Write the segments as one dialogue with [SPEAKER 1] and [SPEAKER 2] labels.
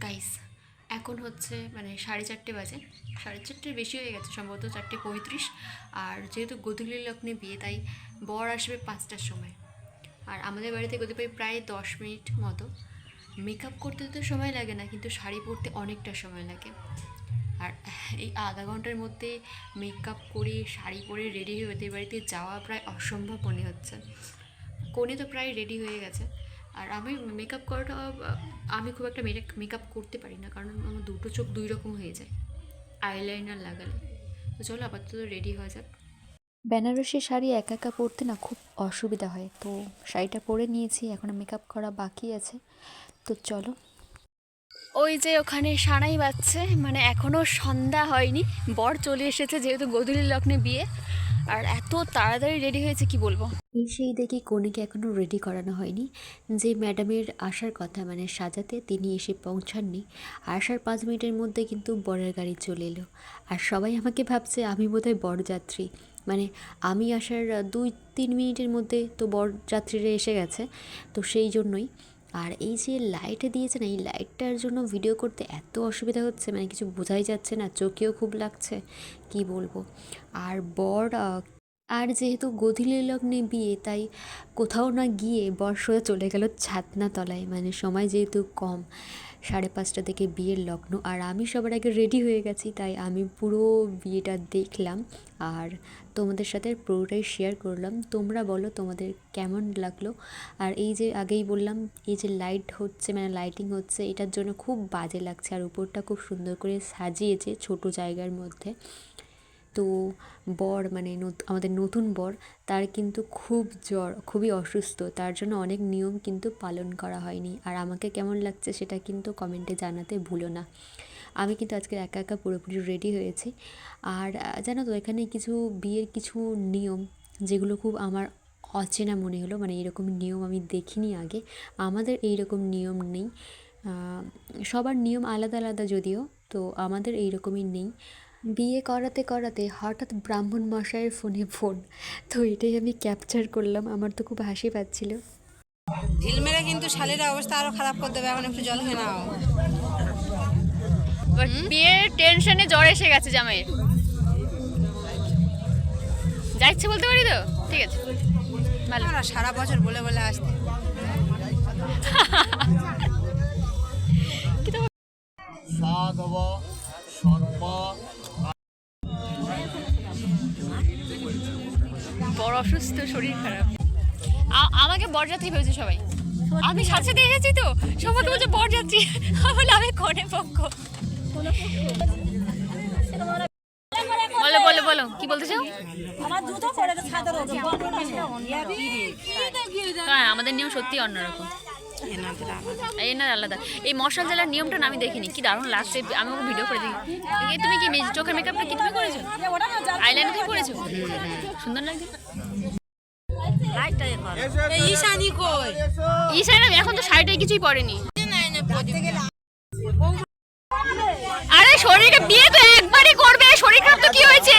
[SPEAKER 1] Guys এখন হচ্ছে মানে সাড়ে চারটে বাজে। সাড়ে চারটের বেশি হয়ে গেছে, সম্ভবত চারটে পঁয়ত্রিশ। আর যেহেতু গধূলি লগ্নে বিয়ে, তাই বর আসবে পাঁচটার সময়। আর আমাদের বাড়িতে গতি পাই প্রায় দশ মিনিট মতো। মেকআপ করতে তো সময় লাগে না, কিন্তু শাড়ি পরতে অনেকটা সময় লাগে। আর এই আধা ঘণ্টার মধ্যে মেকআপ করে, শাড়ি পরে রেডি হয়ে ওদের বাড়িতে যাওয়া প্রায় অসম্ভব মনে হচ্ছে। কোণে তো প্রায় রেডি হয়ে গেছে। আর আমি মেকআপ করাটা আমি খুব একটা মেক মেকআপ করতে পারি না কারণ আমার দুটো চোখ দুই রকম হয়ে যায় আইলাইনার লাগালে। তো চলো আপাতত রেডি হয়ে যাক।
[SPEAKER 2] বেনারসি শাড়ি একা একা পরতে না খুব অসুবিধা হয় তো শাড়িটা পরে নিয়েছি এখনও মেকআপ করা বাকি আছে তো চলো।
[SPEAKER 1] ওই যে ওখানে সানাই বাজছে মানে এখনও সন্ধ্যা হয়নি বর চলে এসেছে যেহেতু গধূলি লগ্নে বিয়ে আর এত তাড়াতাড়ি রেডি হয়েছে, কি বলব?
[SPEAKER 2] সেই দেখি কনেকে এখনও রেডি করানো হয়নি। যে ম্যাডামের আসার কথা মানে সাজাতে তিনি এসে পৌঁছাননি। আসার পাঁচ মিনিটের মধ্যে কিন্তু বরের গাড়ি চলে এলো। আর সবাই আমাকে ভাবছে, আমি বোধহয় বরযাত্রী। মানে আমি আসার দুই তিন মিনিটের মধ্যে তো বরযাত্রীরা এসে গেছে, তো সেই জন্যই। আর এই যে লাইট দিয়েছেন, এই লাইটটার জন্য ভিডিও করতে এত অসুবিধা হচ্ছে মানে কিছু বোঝাই যাচ্ছে না, চোখেও খুব লাগছে, কি বলব? আর বর আর যেহেতু গধূলি লগ্নে বিয়ে, তাই কোথাও না গিয়ে বর্ষ চলে গেল ছাতনা তলায় মানে সময় যেহেতু কম, সাড়ে পাঁচটা থেকে বিয়ের লগ্ন। আর আমি সবার আগে রেডি হয়ে গেছি, তাই আমি পুরো বিয়েটা দেখলাম। আর তোমাদের সাথে পুরোটাই শেয়ার করলাম। তোমরা বলো তোমাদের কেমন লাগল? আর এই যে আগেই বললাম, এই যে লাইট হচ্ছে মানে লাইটিং হচ্ছে, এটার জন্য খুব বাজে লাগছে। আর উপরটা খুব সুন্দর করে সাজিয়েছে ছোট জায়গার মধ্যে। তো বর মানে আমাদের নতুন বর, তার কিন্তু খুব জ্বর, খুবই অসুস্থ। তার জন্য অনেক নিয়ম কিন্তু পালন করা হয়নি। আর আমাকে কেমন লাগছে সেটা কিন্তু কমেন্টে জানাতে ভুলো না। আমি কিন্তু আজকে একা একা পুরোপুরি রেডি হয়েছি। আর, জানো তো, এখানে কিছু বিয়ের কিছু নিয়ম, যেগুলো খুব আমার অচেনা মনে হলো মানে এরকম নিয়ম আমি দেখিনি আগে। আমাদের এই রকম নিয়ম নেই। সবার নিয়ম আলাদা আলাদা যদিও, তো আমাদের এই রকমই নেই। বিয়ে করাতে করাতে হঠাৎ ব্রাহ্মণ মশাইয়ের ফোনে ফোন। তো এটাই আমি ক্যাপচার করলাম আমার তো খুব হাসি পাচ্ছিল।
[SPEAKER 3] ঢিল মেরে কিন্তু শালের অবস্থা আরও খারাপ করে দেবে এখন একটু জল খেয়ে নাও।
[SPEAKER 1] বিয়ের টেনশনে জ্বর এসে গেছে জামাইয়ের। যাচ্ছে বলতে পারি তো? ঠিক আছে। ভালো।
[SPEAKER 3] না, সারা বছর বলে বলে আসতে।
[SPEAKER 4] সাধব।
[SPEAKER 1] অসুস্থ শরীর খারাপ। আমাকে বরযাত্রী ভেবেছে সবাই। আমি সাথে সাথে এসেছি তো সবাইকে বলছে বরযাত্রী। বলে আমি কনে পক্ষ। বলো বলো বলো কি বলতে চাও? হ্যাঁ আমাদের নিয়ম সত্যি অন্যরকম।
[SPEAKER 3] এনাদের আলাদা
[SPEAKER 1] এই না আলাদা। এই মশাল জেলার নিয়মটা আমি দেখিনি। কি দারুণ লাস্টে আমি ওকে ভিডিও করে দিই। এই তুমি কি চোখের মেকআপটা কি তুমি করেছ? আইলাইনার তুমি করেছ? সুন্দর লাগছে?
[SPEAKER 3] ঈশানি কই?
[SPEAKER 1] ঈশান এখন তো শাড়িটাই কিছুই পরেনি। আরে শরীরে বিয়ে তো একবারই করবে। শরীর খারাপ তো কি হয়েছে?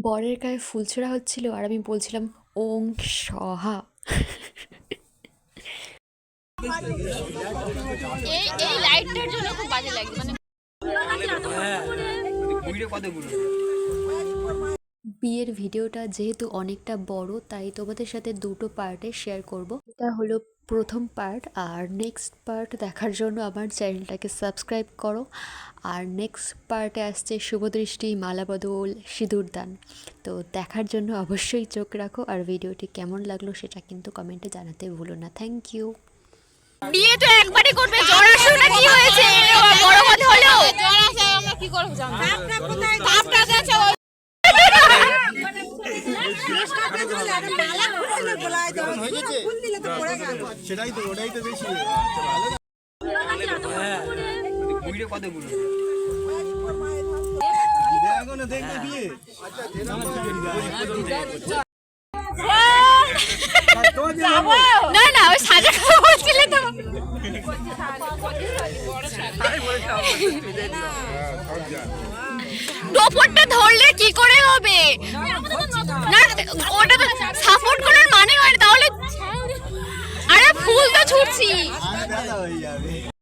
[SPEAKER 2] বরের গায়ে ফুল ছোড়া হচ্ছিল আর আমি বলছিলাম ওং সহা।
[SPEAKER 1] এই এই লাইটটার জন্য খুব বাজে লাগছে মানে
[SPEAKER 2] বিয়ের ভিডিওটা যেহেতু অনেকটা বড়, তাই তোমাদের সাথে দুটো পার্টে শেয়ার করব। এটা হলো প্রথম পার্ট, আর নেক্সট পার্ট দেখার জন্য আমার চ্যানেলটাকে সাবস্ক্রাইব করো। আর নেক্সট পার্টে আসছে শুভদৃষ্টি, মালাবদল সিঁদুরদান তো দেখার জন্য অবশ্যই চোখ রাখো, আর ভিডিওটি কেমন লাগল সেটা কিন্তু কমেন্টে জানাতে ভুলো না। থ্যাংক ইউ
[SPEAKER 1] বিয়ে তো একবারই করবে, জ্বর কি হয়েছে? বড়
[SPEAKER 4] সেটাই তো ওটাই তো বেশি। দেখো না দেখবে বিয়ে।
[SPEAKER 1] না না ওই সাজা খাওয়া বলছিলে তো। টোপরটা ধরলে কি করে হবে? না ওটা তো সাপোর্ট করার ফুল তো ছুটছি।